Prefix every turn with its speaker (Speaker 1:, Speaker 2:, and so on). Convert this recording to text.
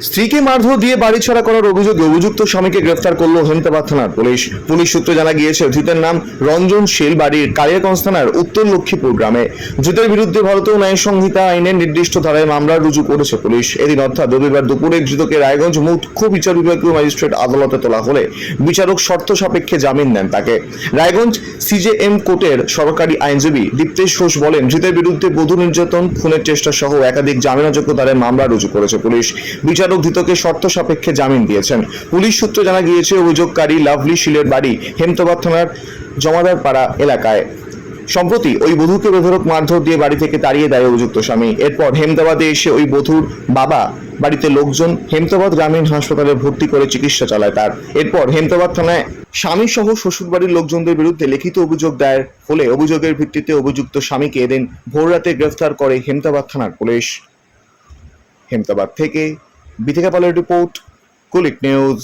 Speaker 1: স্ত্রীকে মারধর দিয়ে বাড়ি ছাড়া করার অভিযোগে অভিযুক্ত স্বামীকে গ্রেফতার করল হেমতাবাদ থানার পুলিশ। পুলিশ সূত্রে জানা গিয়েছে, ধৃতের নাম রঞ্জন শীল বাড়ির কালিয়াগঞ্জ থানার উত্তর লক্ষ্মীপুর গ্রামে। ধৃতের বিরুদ্ধে ভারতীয় ন্যায় সংহিতা আইনের নির্দিষ্ট ধারায় মামলা রুজু করেছে পুলিশ। এদিন অর্থাৎ রবিবার দুপুরে ধৃতকে রায়গঞ্জ মুখ্য বিচার বিভাগীয় ম্যাজিস্ট্রেট আদালতে তোলা হলে বিচারক শর্ত সাপেক্ষে জামিন দেন তাকে। রায়গঞ্জ সিজেএম কোর্টের সরকারি আইনজীবী দীপ্তেশ ঘোষ বলেন, ধৃতের বিরুদ্ধে বধূ নির্যাতন, খুনের চেষ্টা সহ একাধিক জামিনাযোগ্য ধারায় মামলা রুজু করেছে পুলিশ। বিচারক ধৃতকে শর্ত সাপেক্ষে জামিন দিয়েছেন। পুলিশ সূত্রে জানা গিয়েছে, অভিযোগকারী লাভলি শিলের বাড়ি হেমতাবাদ থানার জমাদার পাড়া এলাকায়। সম্প্রতি ওই বধূকে বেধরক মারধর দিয়ে বাড়ি থেকে তাড়িয়ে দেয় অভিযুক্ত স্বামী। এরপর হেমতাবাদে এসে ওই বধূর বাবা বাড়িতে লোকজন হেমতাবাদ গ্রামীণ হাসপাতালে ভর্তি করে চিকিৎসা চালায় তার। এরপর হেমতাবাদ থানায় স্বামী সহ শ্বশুরবাড়ির লোকজনদের বিরুদ্ধে লিখিত অভিযোগ দায়ের হলে অভিযোগের ভিত্তিতে অভিযুক্ত স্বামীকে এদিন ভোররাতে গ্রেফতার করে হেমতাবাদ থানার পুলিশ। হেমতাবাদ থেকে বিথিকা পালের রিপোর্ট কুলিক নিউজ